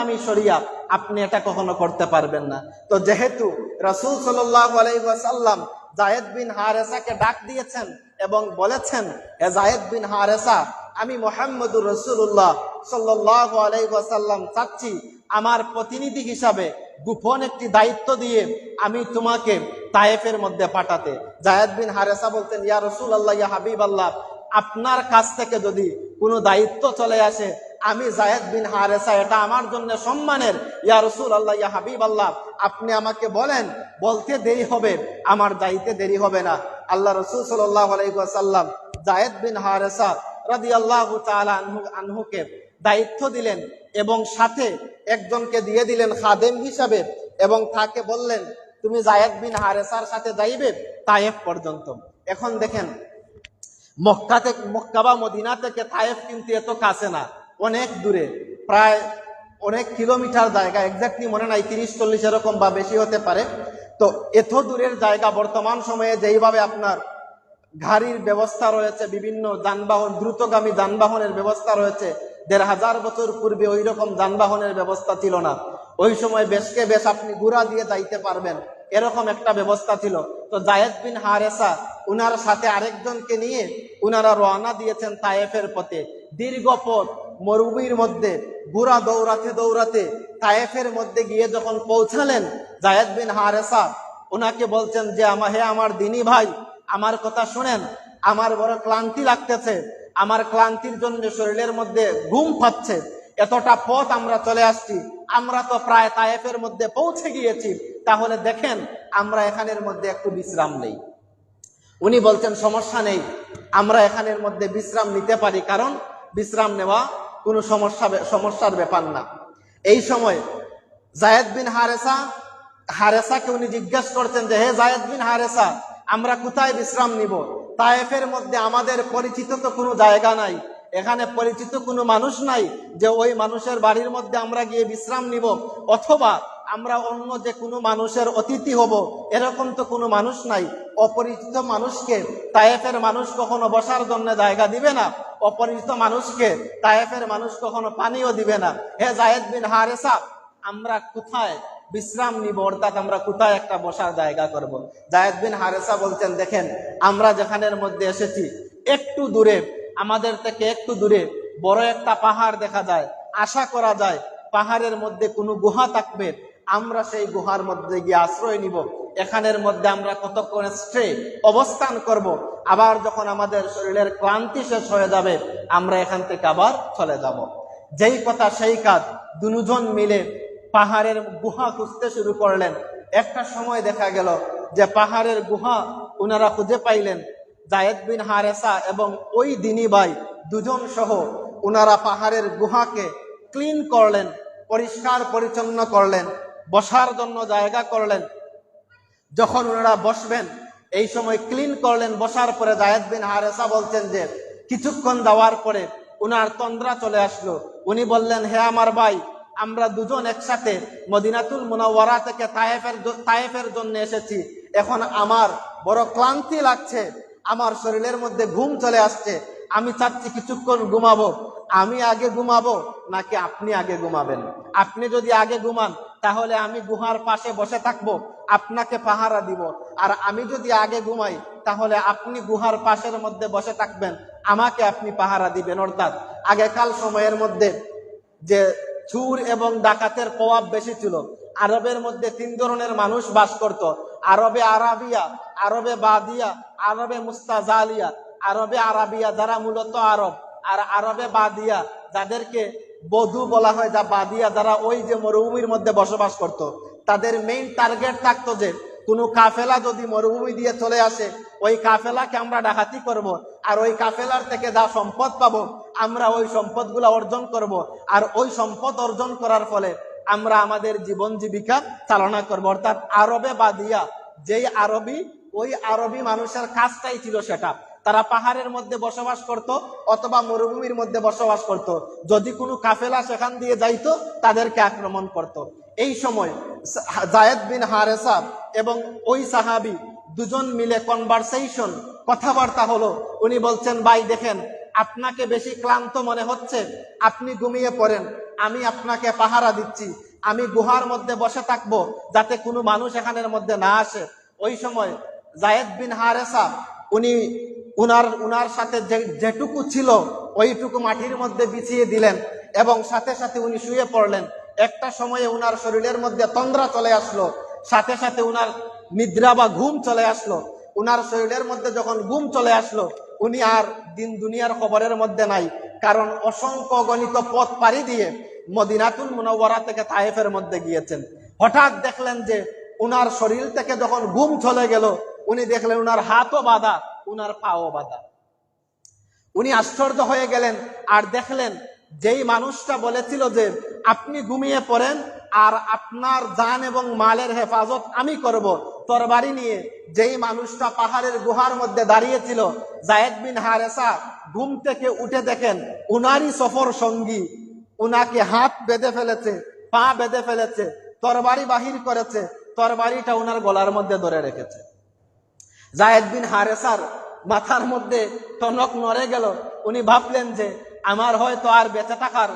নামী শরিয়া আপনি এটা কখনো করতে পারবেন না। তো যেহেতু রসুল আলাইসাল্লাম জায়েদ বিন হারেসাকে ডাক দিয়েছেন এবং বলেছেন এ জায়েদ বিন হারেসা, আমি মোহাম্মদুর রসুল্লাহ সাল্লাহ চাচ্ছি, আমার প্রতিনিধি হিসাবে গোপন একটি দায়িত্ব দিয়ে আমি তোমাকে তায়েফের মধ্যে পাঠাতে। জায়েদ বিন হারেসা বলতেন, ইয়া রসুল আল্লাহ ইয়া হাবিব আল্লাহ আপনার কাছ থেকে যদি কোনো দায়িত্ব চলে আসে আমি জায়েদ বিন হারেসা, এটা আমার জন্য সম্মানের। ইয়া রসুল আল্লাহ ইয়া হাবিব আল্লাহ আপনি আমাকে বলেন, বলতে দেরি হবে, আমার যাইতে দেরি হবে না। আল্লাহ রসুল সাল্লাহ আলাইসাল্লাম জায়েদ বিন হারেসা রাদি আল্লাহ আনহু, আনহুকে দায়িত্ব দিলেন এবং সাথে একজনকে দিয়ে দিলেন খাদেম হিসাবে এবং তাকে বললেন, তুমি জায়েদ বিন হারেসার সাথে যাইবে তায়েফ পর্যন্ত। এখন দেখেন মক্কা থেকে মক্কা বা মদিনা থেকে তায়েফ কিন্তু এত কাছে না। অনেক দূরে, প্রায় অনেক কিলোমিটার জায়গা এক্স্যাক্টলি মনে নাই, তিরিশ, চল্লিশ এরকম বা বেশি হতে পারে। তো এত দূরের জায়গা বর্তমান সময়ে যেইভাবে আপনার গাড়ির ব্যবস্থা রয়েছে, বিভিন্ন যানবাহন, দ্রুতগামী যানবাহনের ব্যবস্থা রয়েছে, দেড় হাজার বছর পূর্বে ওই রকম যানবাহনের ব্যবস্থা ছিল না। ওই সময় বেশকে বেশ আপনি ঘুরা দিয়ে যাইতে পারবেন, এরকম একটা ব্যবস্থা ছিল। তো জায়েদ বিন হারেসা, উনার সাথে আরেকজনকে নিয়ে উনারা রওনা দিয়েছেন তায়েফের পথে। দীর্ঘ পথ মরুভূমির মধ্যে, ঘোড়া দৌড়াতে দৌড়াতে তায়েফের মধ্যে গিয়ে যখন পৌঁছালেন, জায়েদ বিন হারেসা ওনাকে বলছেন যে আমার হে আমার দিনী ভাই, আমার কথা শুনেন, আমার বড় ক্লান্তি লাগতেছে, আমার ক্লান্তির জন্য শরীরের মধ্যে ঘুম পাচ্ছে এতটা পথ আমরা চলে আসছি, আমরা তো প্রায় তায়েফের মধ্যে পৌঁছে গিয়েছি, তাহলে দেখেন আমরা এখানের মধ্যে একটু বিশ্রাম নেই। উনি বলছেন, সমস্যা নেই, আমরা এখানের মধ্যে বিশ্রাম নিতে পারি, কারণ বিশ্রাম নেওয়া কোনো সমস্যা সমস্যার ব্যাপার না। এই সময় জায়েদ বিন হারেসা, হারেসাকে উনি জিজ্ঞেস করছেন যে, হে জায়েদ বিন হারেসা, আমরা কোথায় বিশ্রাম নিব? তায়েফের মধ্যে আমাদের পরিচিত তো কোনো জায়গা নাই। এখানে পরিচিত কোনো মানুষ নাই যে ওই মানুষের বাড়ির মধ্যে আমরা গিয়ে বিশ্রাম নিব। অথবা আমরা অন্য যে কোনো মানুষের অতিথি হব, এরকম তো কোনো মানুষ নাই। অপরিচিত মানুষকে তায়েফের মানুষ কখনো বসার জন্য জায়গা দিবে না। অপরিচিত মানুষকে, তায়েফের মানুষ কখনো পানিও দিবে না। হে জায়েদ বিন হারেসা, আমরা কোথায়? বিশ্রাম নিব, অর্থাৎ আমরা কোথায় একটা বসার জায়গা করব। জায়েদ বিন হারেসা বলছেন, দেখেন, আমরা যেখানের মধ্যে এসেছি, একটু দূরে, আমাদের থেকে একটু দূরে, বড় একটা পাহাড় দেখা যায়। আশা করা যায়, পাহাড়ের মধ্যে কোনো গুহা থাকবে। আমরা সেই গুহার মধ্যে গিয়ে আশ্রয় নিব। এখানের মধ্যে আমরা কতক্ষণ স্ট্রে অবস্থান করব। আবার যখন আমাদের শরীরের ক্লান্তি শেষ হয়ে যাবে, আমরা এখান থেকে আবার চলে যাব। যেই কথা সেই কাজ, দুজন মিলে পাহাড়ের গুহা খুঁজতে শুরু করলেন একটা সময় দেখা গেল যে পাহাড়ের গুহা ওনারা খুঁজে পাইলেন জায়েদ বিন হারেসা এবং ওই দিনী ভাই দুজন সহ ওনারা পাহাড়ের গুহাকে ক্লিন করলেন, পরিষ্কার পরিচ্ছন্ন করলেন, বসার জন্য জায়গা করলেন যখন ওনারা বসবেন, এই সময় ক্লিন করলেন, বসার পরে জায়েদ বিন হারেসা বলছেন যে, কিছুক্ষণ যাওয়ার পরে উনার তন্দ্রা চলে আসলো। উনি বললেন, হে আমার ভাই, আমরা দুজন একসাথে মদিনাতুল মুনাওয়ারা থেকে তায়েফের তায়েফের জন্য এসেছি। এখন আমার বড় ক্লান্তি লাগছে, আমার শরীরের মধ্যে ঘুম চলে আসছে। আমি চাচ্ছি কিছুক্ষণ ঘুমাবো। আমি আগে ঘুমাবো, নাকি আপনি আগে ঘুমাবেন? আপনি যদি আগে ঘুমান তাহলে আমি গুহার পাশে বসে থাকব, আপনাকে পাহারা দিব। আর আমি যদি আগে ঘুমাই, তাহলে আপনি গুহার পাশের মধ্যে বসে থাকবেন, আমাকে আপনি পাহারা দিবেন, অর্থাৎ আগেকাল সময়ের মধ্যে যে চুর এবং ডাকাতের প্রভাব বেশি ছিল, আরবের মধ্যে তিন ধরনের মানুষ বাস করত, আরবে আরাবিয়া, আরবে বাদিয়া, আরবে মুস্তাজালিয়া, আরবে আরাবিয়া যারা মূলত আরব, আর আরবে বাদিয়া যাদেরকে বধু বলা হয়, যা বাদিয়া যারা ওই যে মরুভূমির মধ্যে বসবাস করত। তাদের মেইন টার্গেট থাকতো যে, কোনো কাফেলা যদি মরুভূমি দিয়ে চলে আসে, ওই কাফেলাকে আমরা ডাকাতি করব। আর ওই কাফেলার থেকে যা সম্পদ পাবো, আমরা ওই সম্পদগুলো অর্জন করব। আর ওই সম্পদ অর্জন করার ফলে আমরা আমাদের জীবন জীবিকা চালনা করব অর্থাৎ আরবে বাদিয়া, যেই আরবি, ওই আরবি মানুষের কাজটাই ছিল সেটা তারা পাহাড়ের মধ্যে বসবাস করত অথবা মরুভূমির মধ্যে বসবাস করত। যদি কোনো কাফেলা সেখান দিয়ে যাইতো, তাদেরকে আক্রমণ করত। এই সময় জায়েদ বিন হারেসা এবং ওই সাহাবি দুজন মিলে কনভারসেশন কথাবার্তা হলো। উনি বলছেন, ভাই, দেখেন, আপনাকে বেশি ক্লান্ত মনে হচ্ছে। আপনি ঘুমিয়ে পড়েন। আমি আপনাকে পাহারা দিচ্ছি। আমি গুহার মধ্যে বসে থাকব যাতে কোনো মানুষ এখানের মধ্যে না আসে। ওই সময় জায়েদ বিন হারেসা উনি উনার উনার সাথে যে- যেটুকু ছিল ওইটুকু মাটির মধ্যে বিছিয়ে দিলেন এবং সাথে সাথে উনি শুয়ে পড়লেন। একটা সময়ে উনার শরীরের মধ্যে তন্দ্রা চলে আসলো, সাথে সাথে উনার নিদ্রা বা ঘুম চলে আসলো। উনার শরীরের মধ্যে যখন ঘুম চলে আসলো, উনি আর দিন দুনিয়ার খবরের মধ্যে নাই, কারণ অসংখ্য গণিত পথ পাড়ি দিয়ে মদিনাতুল মুনাওয়ারা থেকে তায়েফের মধ্যে গিয়েছেন। হঠাৎ দেখলেন যে উনার শরীর থেকে যখন ঘুম চলে গেল উনি দেখলেন উনার হাতও বাঁধা, উনার পাও বাঁধা। উনি আশ্চর্য হয়ে গেলেন আর দেখলেন যেই মানুষটা বলেছিল যে, আপনি ঘুমিয়ে পড়েন আর আপনার জান এবং মালের হেফাজত আমি করব। তরবারি নিয়ে যেই মানুষটা পাহাড়ের গুহার মধ্যে দাঁড়িয়েছিল, জায়েদ বিন হারেসা, ঘুম থেকে উঠে দেখেন উনারই সফর সঙ্গী। উনাকে হাত বেঁধে ফেলেছে, পা বেঁধে ফেলেছে, তরবারি বাহির করেছে, তরবারিটা উনার গলার মধ্যে ধরে রেখেছে। জায়েদ বিন হারেসার মাথার মধ্যে টনক নড়ে গেল। উনি ভাবলেন যে, আমার হয়তো আর বেঁচে থাকার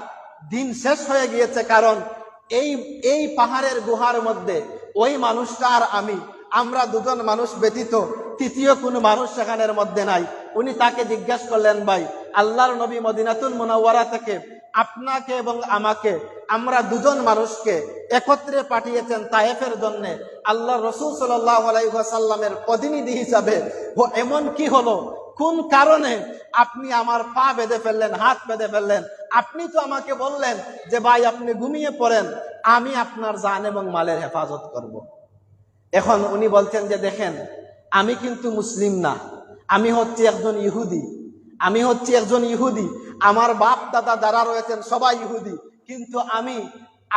দিন শেষ হয়ে গিয়েছে, কারণ এই এই পাহাড়ের গুহার মধ্যে ওই মানুষটা আর আমি, আমরা দুজন মানুষ ব্যতীত তৃতীয় কোনো মানুষ সেখানের মধ্যে নাই। উনি তাকে জিজ্ঞেস করলেন, ভাই, আল্লাহর নবী মদিনাতুল মুনাওয়ারা থেকে আপনাকে এবং আমাকে, আমরা দুজন মানুষকে একত্রে পাঠিয়েছেন তায়েফের জন্য। আল্লাহ রসুল সাল্লামের প্রতিনিধি হিসাবে এমন কি হলো? কোন কারণে আপনি আমার পা বেঁধে ফেললেন, হাত বেঁধে ফেললেন? আপনি তো আমাকে বললেন যে, ভাই, আপনি ঘুমিয়ে পড়েন, আমি আপনার জান এবং মালের হেফাজত করব। এখন উনি বলছেন যে, দেখেন, আমি কিন্তু মুসলিম না, আমি হচ্ছে একজন ইহুদি। আমি হচ্ছি একজন ইহুদি, আমার বাপ দাদা যারা রয়েছেন সবাই ইহুদি, কিন্তু আমি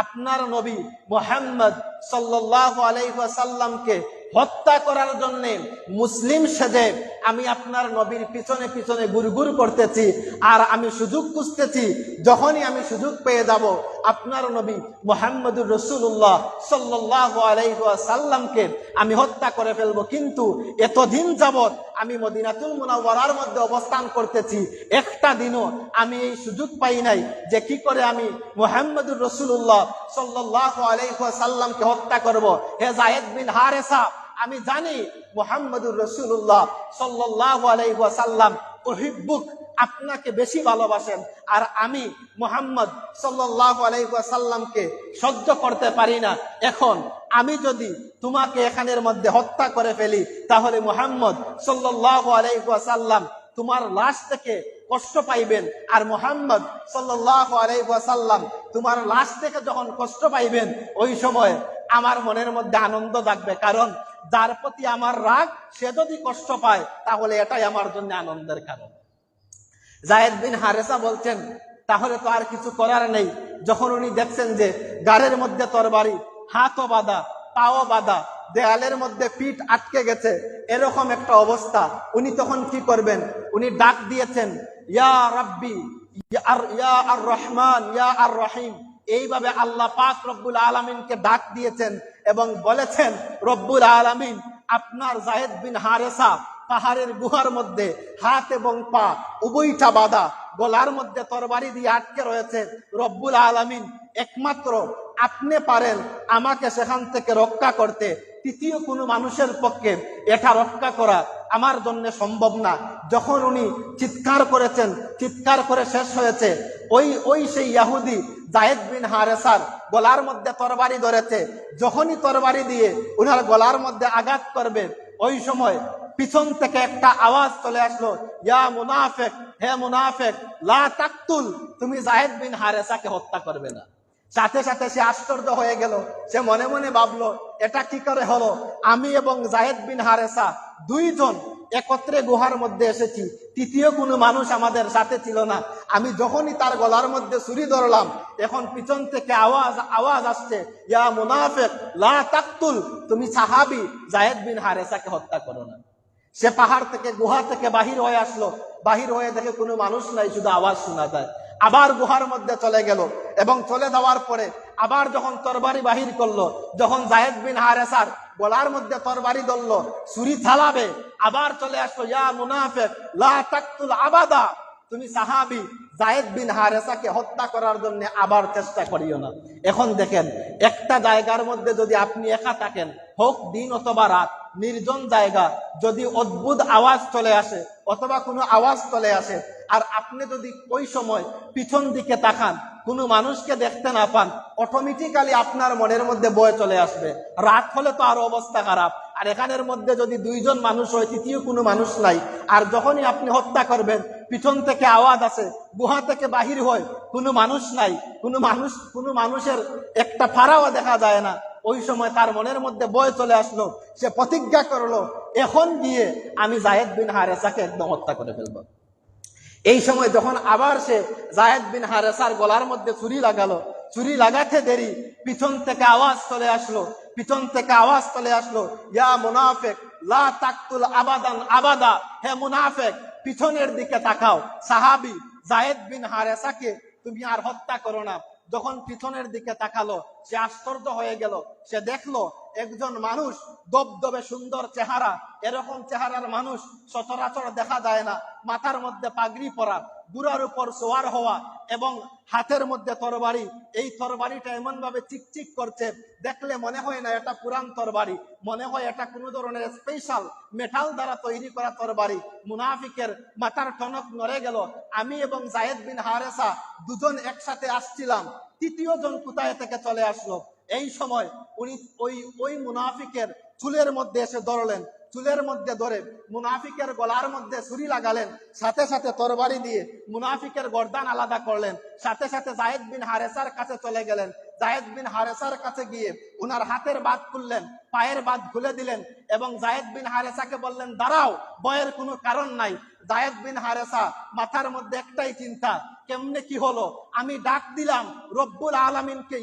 আপনার নবী মোহাম্মদ সাল্লাহ হত্যা করার জন্য মুসলিম সেজে আমি আপনার নবীর পিছনে পিছনে গুরগুর করতেছি, আর আমি সুযোগ খুঁজতেছি, যখনই আমি সুযোগ পেয়ে যাব আপনার নবী মোহাম্মদুর রসুল্লাহ সাল্লাহ আমি হত্যা করে ফেলব। কিন্তু এতদিন যাবৎ আমি মদিনাতুল মুনাওয়ারার মধ্যে অবস্থান করতেছি। একটা দিনও আমি এই সুযোগ পাই নাই যে কি করে আমি মোহাম্মদুর রসুল্লাহ সাল্লাহ আলাইসাল্লামকে হত্যা করব। হে জায়েদ বিন হারেসা, আমি জানি মোহাম্মদুর রসুল্লাহ সাল্লাহ আলাইসাল্লাম ওহিব্বুক আপনাকে বেশি ভালোবাসেন। আর আমি মোহাম্মদ সাল্লাহ সহ্য করতে পারি না। এখন আমি যদি তোমাকে এখানের মধ্যে হত্যা করে ফেলি, তাহলে মোহাম্মদ সাল্লাহ তোমার লাশ থেকে কষ্ট পাইবেন। আর মোহাম্মদ সাল্লাহ তোমার লাশ থেকে যখন কষ্ট পাইবেন, ওই সময় আমার মনের মধ্যে আনন্দ থাকবে কারণ যার প্রতি আমার রাগ, সে যদি কষ্ট পায়, তাহলে এটাই আমার জন্য আনন্দের কারণ। জায়েদ বিন হারেসা বলছেন, তাহলে তো আর কিছু করার নেই। যখন উনি দেখছেন যে গাড়ের মধ্যে তরবারি, হাতও বাঁধা, পাও বাঁধা, দেয়ালের মধ্যে পিঠ আটকে গেছে, এরকম একটা অবস্থা। উনি তখন কি করবেন? উনি ডাক দিয়েছেন, ইয়া রাব্বি, ইয়া আর- ইয়া আর রহমান, ইয়া আর রহিম। এইভাবে আল্লাহ পাক রব্বুল আলমিনকে ডাক দিয়েছেন এবং বলেছেন, রব্বুল আলমিন, আপনার জাহেদ বিন হারেসা পাহাড়ের গুহার মধ্যে হাত এবং পা উভয়টা বাঁধা, গলার মধ্যে তরবারি দিয়ে আটকে রয়েছে। রব্বুল আলমিন একমাত্র আপনি পারেন আমাকে সেখান থেকে রক্ষা করতে। তৃতীয় কোনো মানুষের পক্ষে এটা রক্ষা করা আমার জন্য সম্ভব না। যখন উনি চিৎকার করেছেন, চিৎকার করে শেষ হয়েছে, ওই ওই সেই ইয়াহুদি জাহেদ বিন হারেসার গলার মধ্যে তরবারি ধরেছে। যখনই তরবারি দিয়ে উনার গলার মধ্যে আঘাত করবে, ওই সময় পিছন থেকে একটা আওয়াজ চলে আসলো, ইয়া মুনাফেক, হে মুনাফেক, লা তাকতুল, তুমি জাহেদ বিন হারেসাকে হত্যা করবে না। সাথে সাথে সে আশ্চর্য হয়ে গেল। সে মনে মনে ভাবলো, এটা কি করে হলো? আমি এবং জাহেদ বিন হারেসা দুইজন একত্রে গুহার মধ্যে এসেছি। তৃতীয় কোনো মানুষ আমাদের সাথে ছিল না। আমি যখনই তার গলার মধ্যে ছুরি ধরলাম, এখন পিছন থেকে আওয়াজ আওয়াজ আসছে, ইয়া মুনাফেক, লা তাকতুল, তুমি সাহাবি জাহেদ বিন হারেসাকে হত্যা করো না। সে পাহাড় থেকে, গুহা থেকে বাহির হয়ে আসলো। বাহির হয়ে দেখে কোনো মানুষ নাই, শুধু আওয়াজ শোনা যায়। আবার গুহার মধ্যে চলে গেল এবং চলে যাওয়ার পরে আবার যখন তরবারি বাহির করল, যখন জাহেদ বিন হারেসার গলার মধ্যে তরবারি ধরলো, ছুরি থালাবে আবার চলে আসলো, ইয়া তাকতুল আবাদা। তুমি সাহাবি, জায়েদ বিন হারেসাকে হত্যা করার জন্য আবার চেষ্টা করিও না। এখন দেখেন, একটা জায়গার মধ্যে যদি আপনি একা থাকেন, হোক দিন অথবা রাত নির্জন জায়গা যদি অদ্ভুত আওয়াজ চলে আসে অথবা কোনো আওয়াজ চলে আসে, আর আপনি যদি ওই সময় পিছন দিকে তাকান, কোনো মানুষকে দেখতে না পান অটোমেটিক্যালি আপনার মনের মধ্যে বয়ে চলে আসবে। রাত হলে তো আরও অবস্থা খারাপ। আর এখানের মধ্যে যদি দুইজন মানুষ হয়, তৃতীয় কোনো মানুষ নাই, আর যখনই আপনি হত্যা করবেন, পিছন থেকে আওয়াজ আসে, গুহা থেকে বাহির হয়, কোনো মানুষ নাই, কোনো মানুষ, কোনো মানুষের একটা ফাড়াও দেখা যায় না। ওই সময় তার মনের মধ্যে বয়ে চলে আসলো, সে প্রতিজ্ঞা করল, এখন গিয়ে আমি জায়েদ বিন হারেসাকে একদম হত্যা করে ফেলব। এই সময় যখন আবার সে জায়েদ বিন হারেসার গলার মধ্যে ছুরি লাগালো চুরি লাগাতে দেরি, পিছন থেকে আওয়াজ চলে আসলো, পিছন থেকে আওয়াজ চলে আসলো, ইয়া মুনাফেক, লা তাকতুল আবাদান আবাদা, হে মুনাফেক, পিছনের দিকে তাকাও, সাহাবি জায়েদ বিন হারেসাকে তুমি আর হত্যা করো না। যখন পিছনের দিকে তাকালো, সে আশ্চর্য হয়ে গেল। সে দেখল, একজন মানুষ দবদবে সুন্দর চেহারা। এরকম চেহারার মানুষ সচরাচর দেখা যায় না। মাথার মধ্যে পাগড়ি পরা। বুড়ার উপর সোয়ার হওয়া এবং হাতের মধ্যে তরবারি, এই তরবারিটা এমন ভাবে চিকচিক করছে, দেখলে মনে হয় না এটা পুরান তরবারি, মনে হয় এটা কোনো ধরনের স্পেশাল মেটাল দ্বারা তৈরি করা তরবারি। মুনাফিকের মাথার টনক নড়ে গেল। আমি এবং জায়েদ বিন হারেসা দুজন একসাথে আসছিলাম। তৃতীয় জন কোথায় থেকে চলে আসলো? এই সময় উনি ওই ওই মুনাফিকের চুলের মধ্যে এসে ধরলেন। চুলের মধ্যে ধরে মুনাফিকের গলার মধ্যে ছুরি লাগালেন, সাথে সাথে তরবারি দিয়ে মুনাফিকের গর্দান আলাদা করলেন, সাথে সাথে জায়েদ বিন হারেসার কাছে চলে গেলেন। জায়েদ বিন হারেসার কাছে গিয়ে উনার হাতের বাদ খুললেন, পায়ের বাদ খুলে দিলেন এবং জায়েদ বিন হারেসাকে বললেন, দাঁড়াও বয়ের কোনো কারণ নাই। জায়েদ বিন হারেসা মাথার মধ্যে একটাই চিন্তা কেমনে কি হলো? আমি ডাক দিলাম, রব্বুল আলমিনকে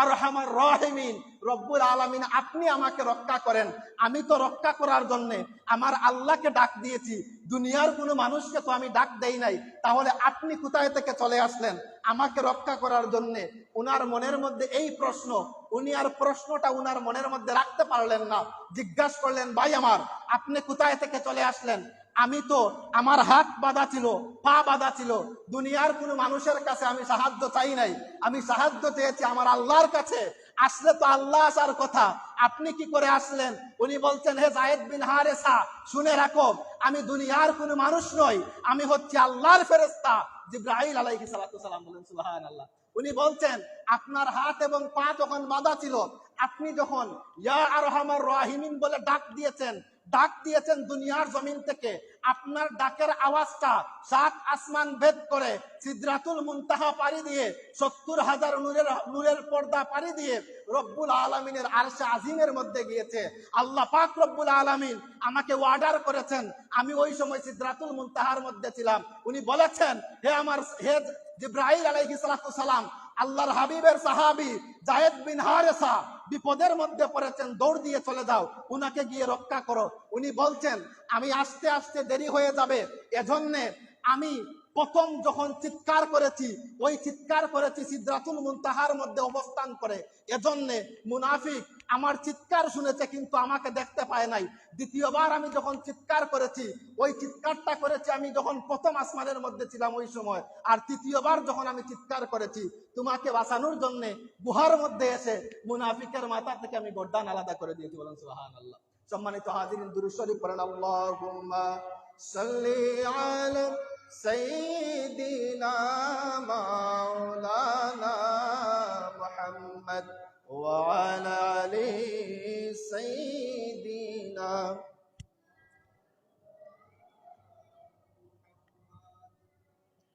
আর আমার রহিমিন, রব্বুল আলমিন, আপনি আমাকে রক্ষা করেন। আমি তো রক্ষা করার জন্যে আমার আল্লাহকে ডাক দিয়েছি। দুনিয়ার কোনো মানুষকে তো আমি ডাক দেই নাই। তাহলে আপনি কোথায় থেকে চলে আসলেন? আমাকে রক্ষা করার জন্যে উনার মনের মধ্যে এই প্রশ্ন, উনি আর প্রশ্নটা উনার মনের মধ্যে রাখতে পারলেন না। জিজ্ঞাসা করলেন, ভাই আমার, আপনি কোথায় থেকে চলে আসলেন? আমি তো আমার হাত বাঁধা ছিল, পা বাঁধা ছিল। দুনিয়ার কোনো মানুষের কাছে আমি সাহায্য চাই নাই। আমি সাহায্য চেয়েছি আমার আল্লাহর কাছে। আসলে তো আল্লাহ আসার কথা। আপনি কি করে আসলেন? উনি বলছেন, হে জায়েদ বিন হারেসা, শুনে রাখো, আমি দুনিয়ার কোনো মানুষ নই। আমি হচ্ছে আল্লাহর ফেরেস্তা জিব্রাহিল সালাতু সালাম বলেন, সুবহানাল্লাহ। উনি বলছেন, আপনার হাত এবং পা যখন বাঁধা ছিল, আপনি যখন ইয়া আরহামার রাহিমিন বলে ডাক দিয়েছেন ডাক দিয়েছেন দুনিয়ার জমিন থেকে। আপনার ডাকের আওয়াজটা সাত আসমান ভেদ করে সিদ্রাতুল মুনতাহা পাড়ি দিয়ে, সত্তর হাজার নূরের নূরের পর্দা পাড়ি দিয়ে রব্বুল আলমিনের আরশে আজিমের মধ্যে গিয়েছে। আল্লাহ পাক রব্বুল আলমিন আমাকে অর্ডার করেছেন। আমি ওই সময় সিদ্রাতুল মুনতাহার মধ্যে ছিলাম। উনি বলেছেন, হে আমার, হে জিব্রাহিল আলাইহি সালাম আল্লাহর হাবিবের সাহাবি জায়েদ বিন হারেসা বিপদের মধ্যে পড়েছেন, দৌড় দিয়ে চলে যাও, উনাকে গিয়ে রক্ষা করো। উনি বলছেন, আমি আস্তে আস্তে দেরি হয়ে যাবে, এজন্যে আমি প্রথম যখন চিৎকার করেছি, ওই চিৎকার করেছি সিদ্ধাতুল মুনতাহার মধ্যে অবস্থান করে। এজন্যে মুনাফিক আমার চিৎকার শুনেছে কিন্তু আমাকে দেখতে পায় নাই। দ্বিতীয়বার আমি যখন চিৎকার করেছি, ওই চিৎকারটা করেছি আমি যখন প্রথম আসমানের মধ্যে ছিলাম ওই সময়। আর তৃতীয়বার যখন আমি চিৎকার করেছি, তোমাকে বাঁচানোর জন্যে গুহার মধ্যে এসে মুনাফিকের মাথা থেকে আমি গর্দান আলাদা করে দিয়েছি। বলেন সুহান আল্লাহ সম্মানিত হাজিরিন দুরুশরী পড়েন। মাওলানা মুহাম্মদ ওয়া আলা আলি সাইয়্যিদিনা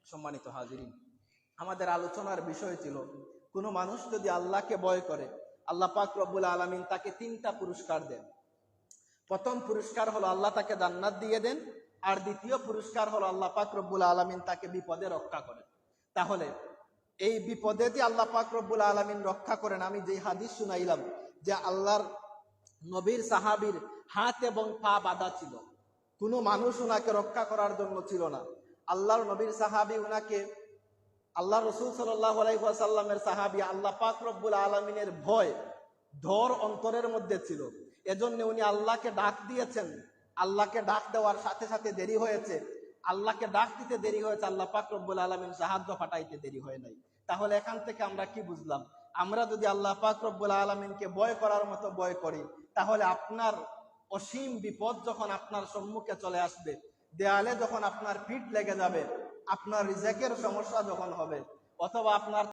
সম্মানিত হাজিরিন, আমাদের আলোচনার বিষয় ছিল, কোনো মানুষ যদি আল্লাহকে ভয় করে, আল্লাহ পাক রব্বুল আলমিন তাকে তিনটা পুরস্কার দেন। প্রথম পুরস্কার হলো আল্লাহ তাকে জান্নাত দিয়ে দেন আর দ্বিতীয় পুরস্কার হলো আল্লাহ পাক রব্বুল আলমিন তাকে বিপদে রক্ষা করেন তাহলে এই বিপদে যে আল্লাহ পাক রব্বুল আলমিন রক্ষা করেন, আমি যে হাদিস শুনাইলাম যে আল্লাহর নবীর সাহাবির হাত এবং পা বাঁধা ছিল, কোনো মানুষ ওনাকে রক্ষা করার জন্য ছিল না। আল্লাহর নবীর সাহাবি ওনাকে আল্লাহ রসুল সাল্লামের সাহাবি আল্লাহ পাক রব্বুল আলমিনের ভয়, ধর অন্তরের মধ্যে ছিল। এজন্য উনি আল্লাহকে ডাক দিয়েছেন আল্লাহকে ডাক দেওয়ার সাথে সাথে দেরি হয়েছে। আল্লাহকে ডাক দিতে দেরি হয়েছে, আল্লাহ পাক রব্বুল আলমিন সাহায্য ফাটাইতে দেরি হয় নাই। তাহলে এখান থেকে আমরা কি বুঝলাম? আমরা যদি আল্লাহ পাক রব্বুল আলমিনকে বয় করার মতো বয় করি, তাহলে আপনার অসীম বিপদ যখন আপনার সম্মুখে চলে আসবে, দেয়ালে যখন আপনার পিঠ লেগে যাবে, আপনার রিজেকের সমস্যা যখন হবে, অথবা আপনার